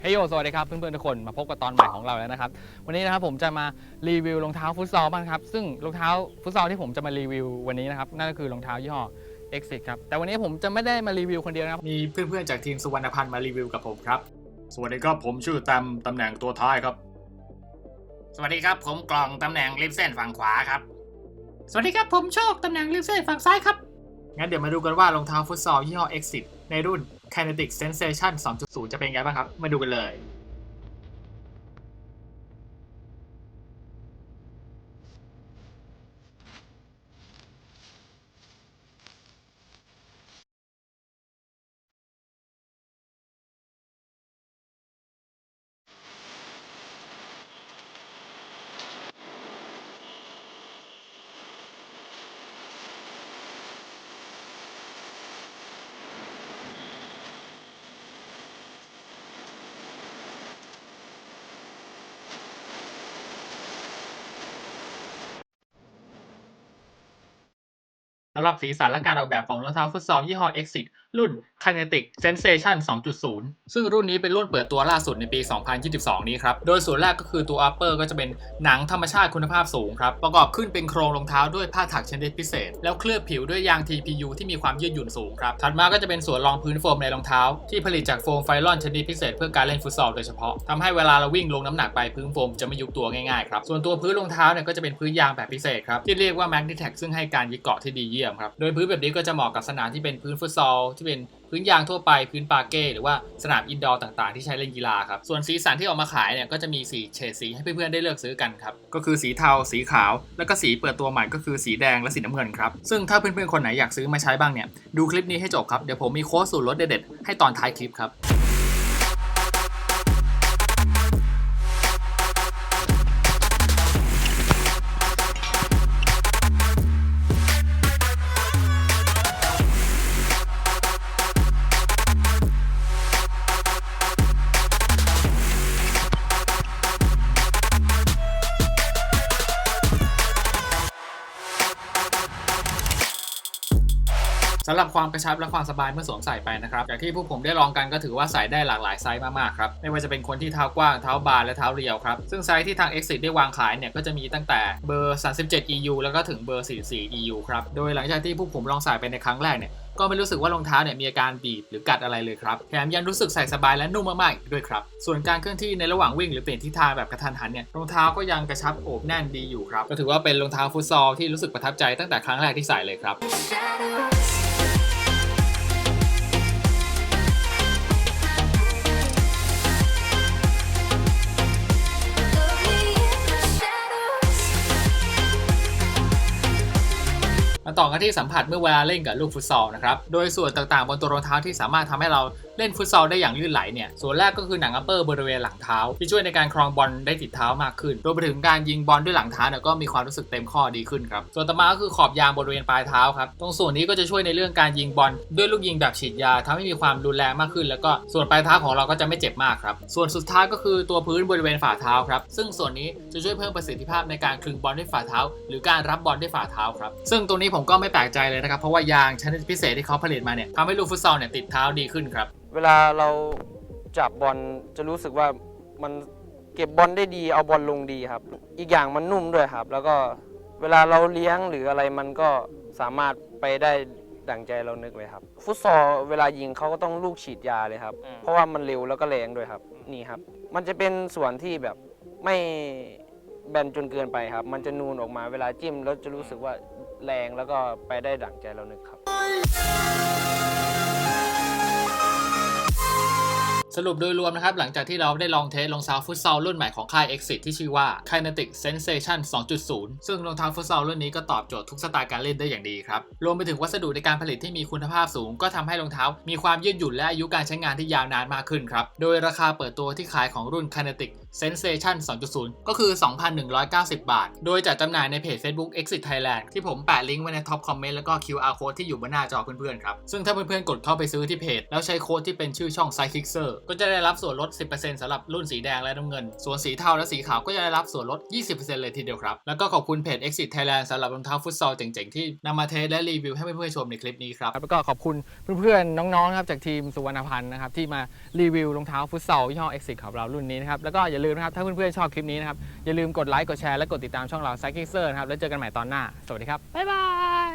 เฮ้ยโยสวัสดีครับเพื่อนๆทุกคนมาพบกับตอนใหม่ของเราแล้วนะครับ วันนี้นะครับผมจะมารีวิวรองเท้าฟุตซอลบ้างครับ ซึ่งรองเท้าฟุตซอลที่ผมจะมารีวิววันนี้นะครับนั่นก็คือรองเท้ายี่ห้อ Exit ครับแต่วันนี้ผมจะไม่ได้มารีวิวคนเดียวนะครับมีเพื่อนๆจากทีมสุวรรณพันธ์มารีวิวกับผมครับ สวัสดีครับผมชื่อแตมตำแหน่งตัวท้ายครับ สวัสดีครับผมกล่องตำแหน่งริมเส้นฝั่งขวาครับ สวัสดีครับผมโชคตำแหน่งริมเส้นฝั่งซ้ายครับงั้นเดี๋ยวมาดูกันว่ารองเท้าฟุตซอลยี่ห้อ Exit ในรุ่น Kinetic Sensation 2.0 จะเป็นไงบ้างครับ มาดูกันเลย สำหรับสีสันและการออกแบบของรองเท้าฟุตซอลยี่ห้อ Exit รุ่น Kinetic Sensation 2.0 ซึ่งรุ่นนี้เป็นรุ่นเปิดตัวล่าสุดในปี 2022 นี้ครับ โดยส่วนแรกก็คือตัว upper ก็จะเป็นหนังธรรมชาติคุณภาพสูงครับ ประกอบขึ้นเป็นโครงรองเท้าด้วยผ้าถักชนิดพิเศษ แล้วเคลือบผิวด้วยยาง TPU ที่มีความยืดหยุ่นสูงครับ ถัดมาก็จะเป็นส่วนรองพื้นโฟมในรองเท้า ที่ผลิตจากโฟมไฟลอนชนิดพิเศษเพื่อการเล่นฟุตซอลโดยเฉพาะทำให้เวลาเราวิ่งลงน้ำหนักไปพื้นโฟมจะไม่ยุบตัวง่ายๆครับส่วนตัวพื้นรองเท้าเนี่ยก็จะเป็นพื้นยางแบบพิเศษครับที่เรียกว่า Magnitech ซึ่งให้การยึดเกาะที่ดีเยี่ยมครับ โดยพื้นแบบนี้ก็จะเหมาะกับสนามที่เป็นพื้นฟุตซอลที่เป็นพื้นยางทั่วไปพื้นปาเก้หรือว่าสนามอินดอร์ต่างๆ ที่ใช้เล่นกีฬาครับ ส่วนสีสันที่ออกมาขายเนี่ยก็จะมีสีเฉดสีให้เพื่อนๆได้เลือกซื้อกันครับ ก็คือสีเทา สีขาว แล้วก็สีเปิดตัวใหม่ก็คือสีแดงและสีน้ำเงินครับ ซึ่งถ้าเพื่อนๆคนไหนอยากซื้อมาใช้บ้างเนี่ยดูคลิปนี้ให้จบครับเดี๋ยวผมมีโค้ดส่วนลดเด็ดๆให้ตอนท้ายคลิปครับ สำหรับความกระชับและความสบายเมื่อสวมใส่ไปนะครับจากที่พวกผมได้ลองกันก็ถือว่าใส่ได้หลากหลายไซส์มากๆครับไม่ว่าจะเป็นคนที่เท้ากว้างเท้าบานและเท้าเรียวครับซึ่งไซส์ที่ทาง Exit ได้วางขายเนี่ยก็จะมีตั้งแต่เบอร์ 37 EU แล้วก็ถึงเบอร์ 44 EU ครับโดยหลังจากที่พวกผมลองใส่ไปในครั้งแรกเนี่ยก็ไม่รู้สึกว่ารองเท้าเนี่ยมีอาการบีบหรือกัดอะไรเลยครับ แถมยังรู้สึกใส่สบายและนุ่มมากๆด้วยครับ ส่วนการเคลื่อนที่ในระหว่างวิ่งหรือเปลี่ยนทิศทางแบบกระทันหันเนี่ย รองเท้าก็ยังกระชับโอบแน่นดีอยู่ครับ ก็ถือว่าเป็นรองเท้าฟุตซอลที่รู้สึกประทับใจตั้งแต่ครั้งแรกที่ใส่เลยครับ ต่อกันที่สัมผัสเมื่อเวลาเล่นกับลูกฟุตซอลนะครับ โดยส่วนต่างๆบนตัวรองเท้าที่สามารถทำให้เราเล่นฟุตซอลได้อย่างลื่นไหลเนี่ย ส่วนแรกก็คือหนังอัปเปอร์บริเวณหลังเท้า ที่ช่วยในการครองบอลได้ติดเท้ามากขึ้น รวมไปถึงการยิงบอลด้วยหลังเท้าเนี่ยก็มีความรู้สึกเต็มข้อดีขึ้นครับ ส่วนต่อมาก็คือขอบยางบริเวณปลายเท้าครับ ตรงส่วนนี้ก็จะช่วยในเรื่องการยิงบอลด้วยลูกยิงแบบฉีดยาทำให้มีความรุนแรงมากขึ้น แล้วก็ส่วนปลายเท้าของเราก็จะไม่เจ็บมากครับ ส่วนสุดท้ายก็คือตัวพื้นบริเวณฝ่าเท้าครับ ซึ่งส่วนนี้จะช่วยเพิ่มประสิทธิภาพในการคลึงบอลด้วยฝ่าเท้า หรือการรับบอลด้วยฝ่าเท้าครับ ซึ่งตรงนี้ผมก็ไม่แปลกใจเลยนะครับ เพราะว่ายางชนิดพิเศษที่เขาผลิตมาเนี่ยทำให้ลูกฟุตซอลเนี่ยติดเท้าดีขึ้นครับ เวลาเราจับบอลจะรู้สึกว่ามันเก็บบอลได้ดีเอาบอลลงดีครับ อีกอย่างมันนุ่มด้วยครับ แล้วก็เวลาเราเลี้ยงหรืออะไรมันก็สามารถไปได้ดั่งใจเรานึกเลยครับ ฟุตซอลเวลายิงเขาก็ต้องลูกฉีดยาเลยครับ เพราะว่ามันเร็วแล้วก็แรงด้วยครับนี่ครับ มันจะเป็นส่วนที่แบบไม่แบนจนเกินไปครับ มันจะนูนออกมาเวลาจิ้มแล้วจะรู้สึกว่า แรงแล้วก็ไปได้ดั่งใจเรานึกครับ สรุปโดยรวมนะครับ หลังจากที่เราได้ลองเทสรองเท้าฟุตซอลรุ่นใหม่ของค่าย Exit ที่ชื่อว่า Kinetic Sensation 2.0 ซึ่งรองเท้าฟุตซอลรุ่นนี้ก็ตอบโจทย์ทุกสไตล์การเล่นได้อย่างดีครับ รวมไปถึงวัสดุในการผลิตที่มีคุณภาพสูง ก็ทำให้รองเท้ามีความยืดหยุ่นและอายุการใช้งานที่ยาวนานมากขึ้นครับ โดยราคาเปิดตัวที่ขายของรุ่น Kinetic Sensation 2.0 ก็คือ 2,190 บาท โดยจัดจำหน่ายในเพจ Facebook Exit Thailand ที่ผมแปะลิงก์ไว้ในท็อปคอมเมนต์แล้วก็ QR code ที่อยู่บนหน้าจอเพื่อนๆครับ ซึ่งถ้าเพื่อนๆกดเข้าไปซื้อที่เพจ แล้วใช้โค้ดที่เป็นชื่อช่อง s i d e k i c k e r ก็จะได้รับส่วนลด 10%สำหรับรุ่นสีแดงและน้ำเงิน ส่วนสีเทาและสีขาวก็จะได้รับส่วนลด 20%เลยทีเดียวครับ แล้วก็ขอบคุณเพจ Exit Thailand สำหรับรองเท้าฟุตซอลเจ๋งๆ ที่นำมาเทสและรีวิวให้เพื่อนๆชมในคลิปนี้ครับ แล้วก็ขอบคุณเพื่อนๆน้องๆนะครับจากทีมสุวรรณพันธ์นะครับที่มารีวิวรองเท้าฟุตซอลยี่ห้อ Exit ของเรารุ่นนี้นะครับแล้วก็อย่าลืมนะครับถ้าเพื่อนๆชอบคลิปนี้นะครับอย่าลืมกดไลค์กดแชร์และกดติดตามช่องเรา Cycling Sir นะครับแล้วเจอกันใหม่ตอนหน้า สวัสดีครับบ๊ายบาย